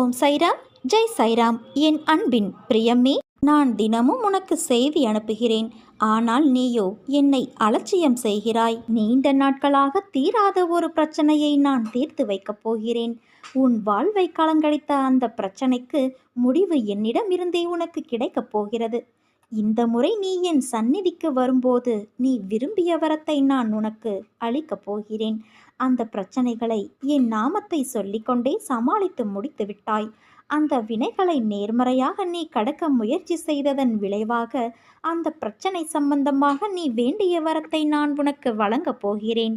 ஓம் சைராம் ஜெய் சைராம். என் அன்பின் பிரியமே நான் தினமும் உனக்கு செய்தி அனுப்புகிறேன். ஆனால் நீயோ என்னை அலட்சியம் செய்கிறாய். நீண்ட நாட்களாக தீராத ஒரு பிரச்சனையை நான் தீர்த்து வைக்கப் போகிறேன். உன் வாழ்வை கலங்கடித்த அந்த பிரச்சனைக்கு முடிவு என்னிடம் இருந்தே உனக்கு கிடைக்கப் போகிறது. இந்த முறை நீ என் சந்நிதிக்கு வரும்போது நீ விரும்பிய வரத்தை நான் உனக்கு அளிக்கப் போகிறேன். அந்த பிரச்சனைகளை என் நாமத்தை சொல்லிக்கொண்டே சமாளித்து முடித்து விட்டாய். அந்த வினைகளை நேர்மறையாக நீ கடக்க முயற்சி செய்ததன் விளைவாக அந்த பிரச்சனை சம்பந்தமாக நீ வேண்டிய வரத்தை நான் உனக்கு வழங்கப் போகிறேன்.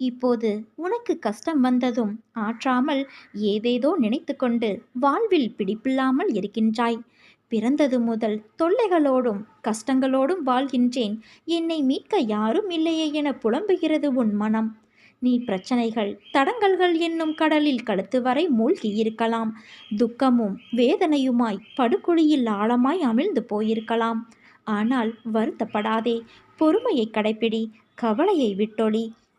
இப்போது உனக்கு கஷ்டம் வந்ததும் ஆற்றாமல் ஏதேதோ நினைத்து கொண்டு வாழ்வில் பிடிப்பில்லாமல் இருக்கின்றாய். பிறந்தது முதல் தொல்லைகளோடும் கஷ்டங்களோடும் வாழ்கின்றேன். என்னை மீட்க யாரும் இல்லையே என புலம்புகிறது உன் மனம். நீ பிரச்சனைகள் தடங்கல்கள் என்னும் கடலில் கழுத்து வரை மூழ்கி இருக்கலாம் துக்கமும் வேதனையுமாய் படுகுழியில் ஆழமாய் அமிழ்ந்து போயிருக்கலாம். ஆனால் வருத்தப்படாதே. பொறுமையை கடைப்பிடி கவலையை விட்டொழி.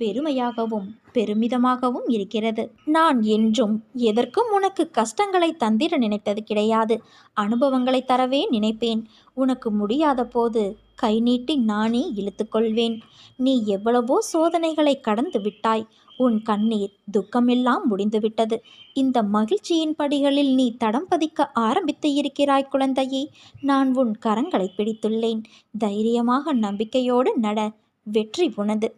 பெருமையாகவும் பெருமிதமாகவும் இருக்கிறது. நான் என்றும் எதற்கும் உனக்கு கஷ்டங்களை தந்திர நினைத்தது கிடையாது. அனுபவங்களை தரவே நினைப்பேன். உனக்கு முடியாத போது கை நீட்டி நானே இழுத்துக்கொள்வேன் நீ எவ்வளவோ சோதனைகளை கடந்து விட்டாய். உன் கண்ணீர் துக்கமெல்லாம் முடிந்துவிட்டது இந்த மகிழ்ச்சியின் படிகளில் நீ தடம் பதிக்க ஆரம்பித்து இருக்கிறாய் குழந்தையே. நான் உன் கரங்களை பிடித்துள்ளேன். தைரியமாக நம்பிக்கையோடு நட. வெற்றி உனது.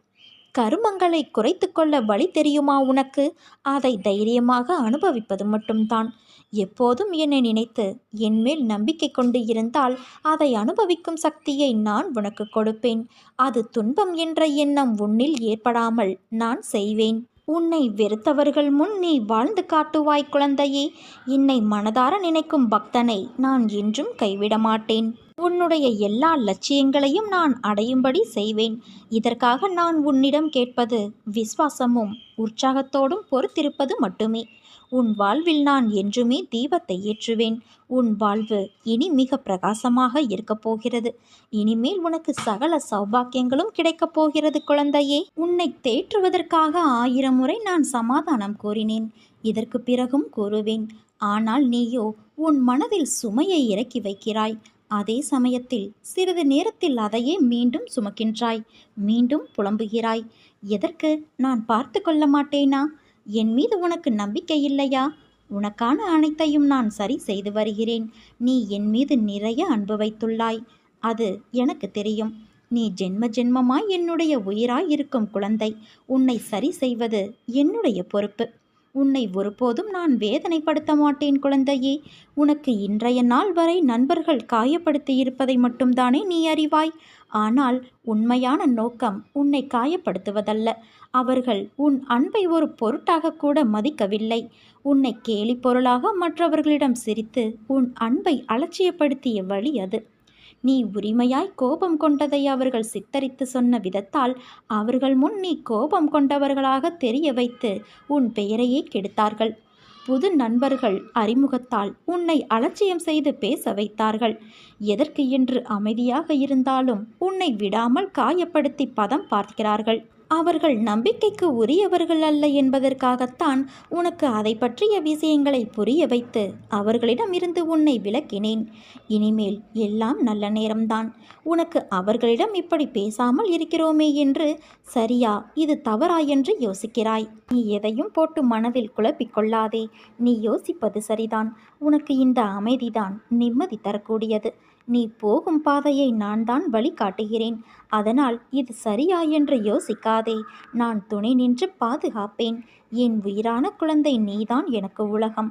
கருமங்களை குறைத்து கொள்ள வழி தெரியுமா உனக்கு? அதை தைரியமாக அனுபவிப்பது மட்டும்தான். எப்போதும் என்னை நினைத்து என்மேல் நம்பிக்கை கொண்டு இருந்தால் அதை அனுபவிக்கும் சக்தியை நான் உனக்கு கொடுப்பேன். அது துன்பம் என்ற எண்ணம் உன்னில் ஏற்படாமல் நான் செய்வேன். உன்னை வெறுத்தவர்கள் முன் நீ வாழ்ந்து காட்டுவாய் குழந்தையே. என்னை மனதார நினைக்கும் பக்தனை நான் என்றும் கைவிட மாட்டேன் உன்னுடைய எல்லா லட்சியங்களையும் நான் அடையும்படி செய்வேன். இதற்காக நான் உன்னிடம் கேட்பது விஸ்வாசமும் உற்சாகத்தோடும் பொறுத்திருப்பது மட்டுமே. உன் வாழ்வில் நான் என்றுமே தீபத்தை ஏற்றுவேன். உன் வாழ்வு இனி மிக பிரகாசமாக இருக்கப் போகிறது. இனிமேல் உனக்கு சகல சௌபாக்கியங்களும் கிடைக்கப் போகிறது குழந்தையே. உன்னை தேற்றுவதற்காக ஆயிரம் முறை நான் சமாதானம் கூறினேன். இதற்கு பிறகும் கூறுவேன் ஆனால் நீயோ உன் மனதில் சுமையை இறக்கி வைக்கிறாய். அதே சமயத்தில் சிறிது நேரத்தில் அதையே மீண்டும் சுமக்கின்றாய். மீண்டும் புலம்புகிறாய். எதற்கு? நான் பார்த்து கொள்ள மாட்டேனா? என் மீது உனக்கு நம்பிக்கை இல்லையா? உனக்கான அனைத்தையும் நான் சரி செய்து வருகிறேன். நீ என் மீது நிறைய அன்பு வைத்துள்ளாய். அது எனக்கு தெரியும். நீ ஜென்ம ஜென்மமாய் என்னுடைய உயிராய் இருக்கும் குழந்தை. உன்னை சரி செய்வது என்னுடைய பொறுப்பு. உன்னை ஒருபோதும் நான் வேதனைப்படுத்த மாட்டேன் குழந்தையே. உனக்கு இன்றைய நாள் வரை நண்பர்கள் காயப்படுத்தி இருப்பதை மட்டும்தானே நீ அறிவாய். ஆனால் உண்மையான நோக்கம் உன்னை காயப்படுத்துவதல்ல. அவர்கள் உன் அன்பை ஒரு பொருட்டாக கூட மதிக்கவில்லை. உன்னை கேலி பொருளாக மற்றவர்களிடம் சிரித்து உன் அன்பை அலட்சியப்படுத்திய வழி அது. நீ உரிமையாய் கோபம் கொண்டதை அவர்கள் சித்தரித்து சொன்ன விதத்தால் அவர்கள் முன் நீ கோபம் கொண்டவர்களாக தெரிய வைத்து உன் பெயரையே கெடுத்தார்கள். புது நண்பர்கள் அறிமுகத்தால் உன்னை அலட்சியம் செய்து பேச வைத்தார்கள். எதற்கு என்று அமைதியாக இருந்தாலும் உன்னை விடாமல் காயப்படுத்தி பதம் பார்க்கிறார்கள். அவர்கள் நம்பிக்கைக்கு உரியவர்கள் அல்ல என்பதற்காகத்தான் உனக்கு அதை பற்றிய விஷயங்களை புரிய வைத்து அவர்களிடம் இருந்து உன்னை விளக்கினேன் இனிமேல் எல்லாம் நல்ல நேரம்தான். உனக்கு அவர்களிடம் இப்படி பேசாமல் இருக்கிறோமே என்று சரியா இது தவறா என்று யோசிக்கிறாய். நீ எதையும் போட்டு மனதில் குழப்பிக்கொள்ளாதே நீ யோசிப்பது சரிதான். உனக்கு இந்த அமைதிதான் நிம்மதி தரக்கூடியது. நீ போகும் பாதையை நான் தான் வழி காட்டுகிறேன். அதனால் இது சரியா என்று யோசிக்காதே. நான் துணை நின்று பாதுகாப்பேன். என் உயிரான குழந்தை நீதான் எனக்கு உலகம்.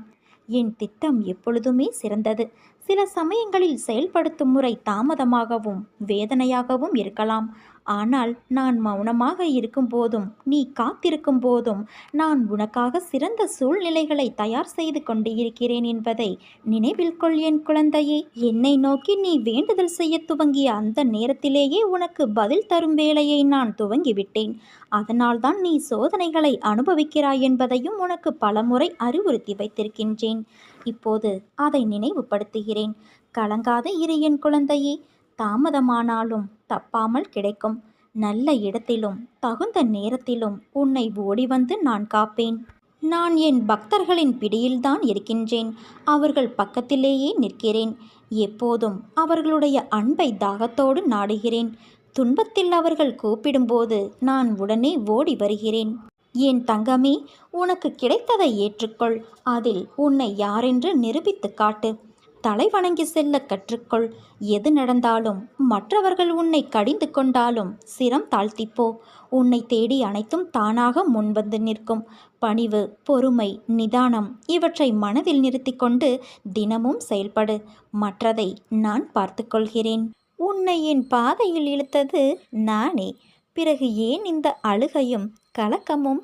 என் திட்டம் எப்பொழுதுமே சிறந்தது. சில சமயங்களில் செயல்படுத்தும் முறை தாமதமாகவும் வேதனையாகவும் இருக்கலாம். ஆனால் நான் மௌனமாக இருக்கும் போதும் நீ காத்திருக்கும் போதும் நான் உனக்காக சிறந்த சூழ்நிலைகளை தயார் செய்து கொண்டு இருக்கிறேன் என்பதை நினைவில் கொள் என் குழந்தையே. என்னை நோக்கி நீ வேண்டுதல் செய்ய துவங்கிய அந்த நேரத்திலேயே உனக்கு பதில் தரும் வேலையை நான் துவங்கிவிட்டேன். அதனால்தான் நீ சோதனைகளை அனுபவிக்கிறாய் என்பதையும் உனக்கு பலமுறை அறிவுறுத்தி வைத்திருக்கின்றேன். இப்போது அதை நினைவுபடுத்துகிறேன். கலங்காத இரு என் குழந்தையே தாமதமானாலும் தப்பாமல் கிடைக்கும். நல்ல இடத்திலும் தகுந்த நேரத்திலும் உன்னை ஓடி வந்து நான் காப்பேன். நான் என் பக்தர்களின் பிடியில்தான் இருக்கின்றேன். அவர்கள் பக்கத்திலேயே நிற்கிறேன். எப்போதும் அவர்களுடைய அன்பை தாகத்தோடு நாடுகிறேன். துன்பத்தில் அவர்கள் கூப்பிடும்போது நான் உடனே ஓடி வருகிறேன். என் தங்கமே உனக்கு கிடைத்ததை ஏற்றுக்கொள். அதில் உன்னை யாரென்று நிரூபித்து காட்டு. தலை வணங்கி செல்ல கற்றுக்கொள். எது நடந்தாலும் மற்றவர்கள் உன்னை கடிந்து கொண்டாலும் சிரம் தாழ்த்திப்போ. உன்னை தேடி அனைத்தும் தானாக முன்வந்து நிற்கும். பணிவு பொறுமை நிதானம் இவற்றை மனதில் நிறுத்தி கொண்டு தினமும் செயல்படு. மற்றதை நான் பார்த்துக்கொள்கிறேன் உன்னை என் பாதையில் இழுத்தது நானே. பிறகு ஏன் இந்த அழுகையும் கலக்கமும்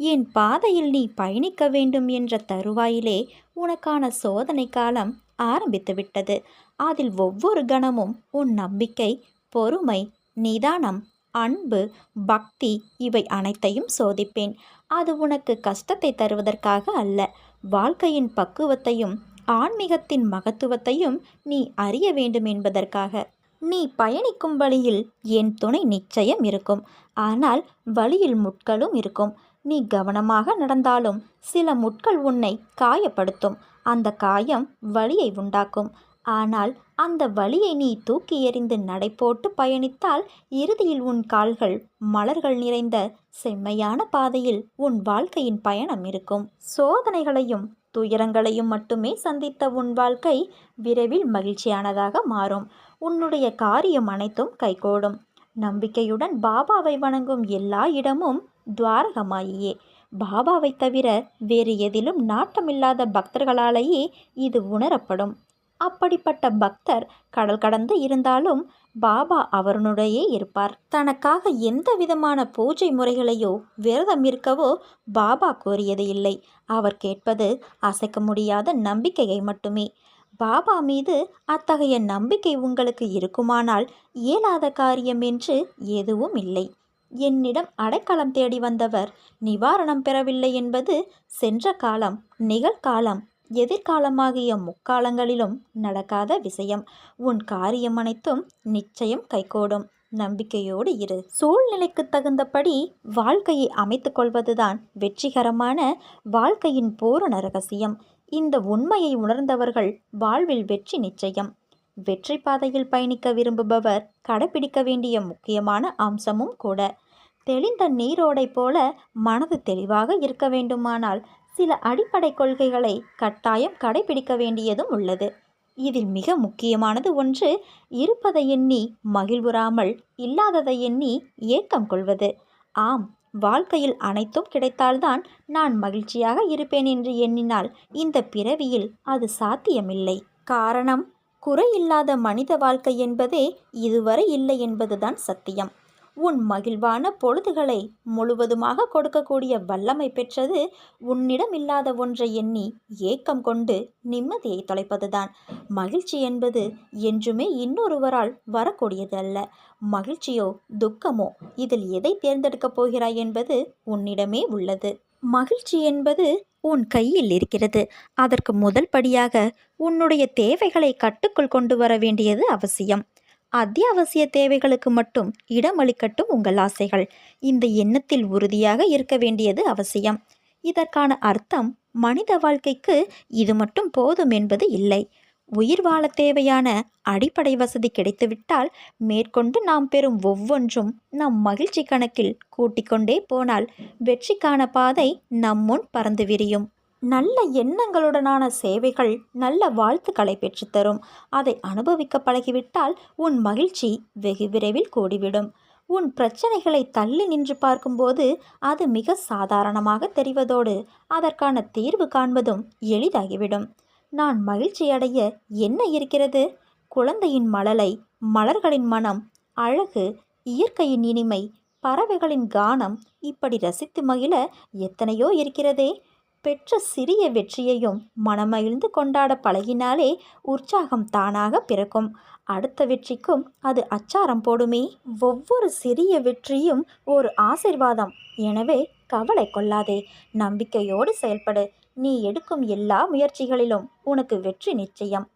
என் பாதையில் நீ பயணிக்க வேண்டும் என்ற தருவாயிலே உனக்கான சோதனை காலம் ஆரம்பித்துவிட்டது. அதில் ஒவ்வொரு கணமும் உன் நம்பிக்கை பொறுமை நிதானம் அன்பு பக்தி இவை அனைத்தையும் சோதிப்பேன். அது உனக்கு கஷ்டத்தை தருவதற்காக அல்ல வாழ்க்கையின் பக்குவத்தையும் ஆன்மீகத்தின் மகத்துவத்தையும் நீ அறிய வேண்டும் என்பதற்காக. நீ பயணிக்கும் வழியில் என் துணை நிச்சயம் இருக்கும். ஆனால் வழியில் முட்களும் இருக்கும். நீ கவனமாக நடந்தாலும் சில முட்கள் உன்னை காயப்படுத்தும். அந்த காயம் வலியை உண்டாக்கும். ஆனால் அந்த வலியை நீ தூக்கி எறிந்து நடை போட்டு பயணித்தால் இறுதியில் உன் கால்கள் மலர்கள் நிறைந்த செம்மையான பாதையில் உன் வாழ்க்கையின் பயணம் இருக்கும். சோதனைகளையும் துயரங்களையும் மட்டுமே சந்தித்த உன் வாழ்க்கை விரைவில் மகிழ்ச்சியானதாக மாறும். உன்னுடைய காரியம் அனைத்தும் கைகோடும். நம்பிக்கையுடன் பாபாவை வணங்கும் எல்லா இடமும் துவாரகமாயியே. பாபாவை தவிர வேறு எதிலும் நாட்டமில்லாத பக்தர்களாலேயே இது உணரப்படும். அப்படிப்பட்ட பக்தர் கடல் கடந்து இருந்தாலும் பாபா அவருனுடையே இருப்பார். தனக்காக எந்த விதமான பூஜை முறைகளையோ விரதம் இருக்கவோ பாபா கோரியது இல்லை. அவர் கேட்பது அசைக்க முடியாத நம்பிக்கையை மட்டுமே. பாபா மீது அத்தகைய நம்பிக்கை உங்களுக்கு இருக்குமானால் இயலாத காரியம் என்று எதுவும் இல்லை. என்னிடம் அடைக்கலம் தேடி வந்தவர் நிவாரணம் பெறவில்லை என்பது சென்ற காலம் நிகழ்காலம் எதிர்காலமாகிய முக்காலங்களிலும் நடக்காத விஷயம். உன் காரியம் அனைத்தும் நிச்சயம் கைகூடும். நம்பிக்கையோடு இரு. சூழ்நிலைக்கு தகுந்தபடி வாழ்க்கையை அமைத்து கொள்வதுதான் வெற்றிகரமான வாழ்க்கையின் பூரண ரகசியம். இந்த உண்மையை உணர்ந்தவர்கள் வாழ்வில் வெற்றி நிச்சயம். வெற்றி பாதையில் பயணிக்க விரும்புபவர் கடைபிடிக்க வேண்டிய முக்கியமான அம்சமும் கூட. தெளிந்த நீரோடை போல மனது தெளிவாக இருக்க வேண்டுமானால் சில அடிப்படை கொள்கைகளை கட்டாயம் கடைபிடிக்க வேண்டியதும் உள்ளது. இதில் மிக முக்கியமானது ஒன்று இருப்பதை எண்ணி மகிழ்வுறாமல் இல்லாததை எண்ணி ஏக்கம் கொள்வது. ஆம் வாழ்க்கையில் அனைத்தும் கிடைத்தால்தான் நான் மகிழ்ச்சியாக இருப்பேன் என்று எண்ணினால் இந்த பிறவியில் அது சாத்தியமில்லை. காரணம் குறையில்லாத மனித வாழ்க்கை என்பதே இதுவரை இல்லை என்பதுதான் சத்தியம். உன் மகிழ்வான பொழுதுகளை முழுவதுமாக கொடுக்கக்கூடிய வல்லமை பெற்றது உன்னிடம் இல்லாத ஒன்றை எண்ணி ஏக்கம் கொண்டு நிம்மதியை தொலைப்பதுதான். மகிழ்ச்சி என்பது என்றுமே இன்னொருவரால் வரக்கூடியது அல்ல மகிழ்ச்சியோ துக்கமோ இதில் எதை தேர்ந்தெடுக்கப் போகிறாய் என்பது உன்னிடமே உள்ளது. மகிழ்ச்சி என்பது உன் கையில் இருக்கிறது. அதற்கு முதல் படியாக உன்னுடைய தேவைகளை கட்டுக்குள் கொண்டு வர வேண்டியது அவசியம். அத்தியாவசிய தேவைகளுக்கு மட்டும் இடமளிக்கட்டும் உங்கள் ஆசைகள். இந்த எண்ணத்தில் உறுதியாக இருக்க வேண்டியது அவசியம். இதற்கான அர்த்தம் மனித வாழ்க்கைக்கு இது மட்டும் போதும் என்பது இல்லை. உயிர் வாழ தேவையான அடிப்படை வசதி கிடைத்துவிட்டால் மேற்கொண்டு நாம் பெறும் ஒவ்வொன்றும் நம் மகிழ்ச்சி கணக்கில் கூட்டிக்கொண்டே போனால் வெற்றிக்கான பாதை நம்முன் பறந்து விரியும். நல்ல எண்ணங்களுடனான சேவைகள் நல்ல வாழ்த்துக்களை பெற்றுத்தரும் அதை அனுபவிக்க பழகிவிட்டால் உன் மகிழ்ச்சி வெகு விரைவில் கூடிவிடும். உன் பிரச்சனைகளை தள்ளி நின்று பார்க்கும்போது அது மிக சாதாரணமாக தெரிவதோடு அதற்கான தீர்வு காண்பதும் எளிதாகிவிடும். நான் மகிழ்ச்சி அடைய என்ன இருக்கிறது? குழந்தையின் மழலை மலர்களின் மனம் அழகு இயற்கையின் இனிமை பறவைகளின் கானம் இப்படி ரசித்து மகிழ எத்தனையோ இருக்கிறதே. பெற்ற சிறிய வெற்றியையும் மனமகிழ்ந்து கொண்டாட பழகினாலே உற்சாகம் தானாக பிறக்கும். அடுத்த வெற்றிக்கும் அது அச்சாரம் போடுமே. ஒவ்வொரு சிறிய வெற்றியும் ஒரு ஆசிர்வாதம். எனவே கவலை கொள்ளாதே. நம்பிக்கையோடு செயல்படு. நீ எடுக்கும் எல்லா முயற்சிகளிலும் உனக்கு வெற்றி நிச்சயம்.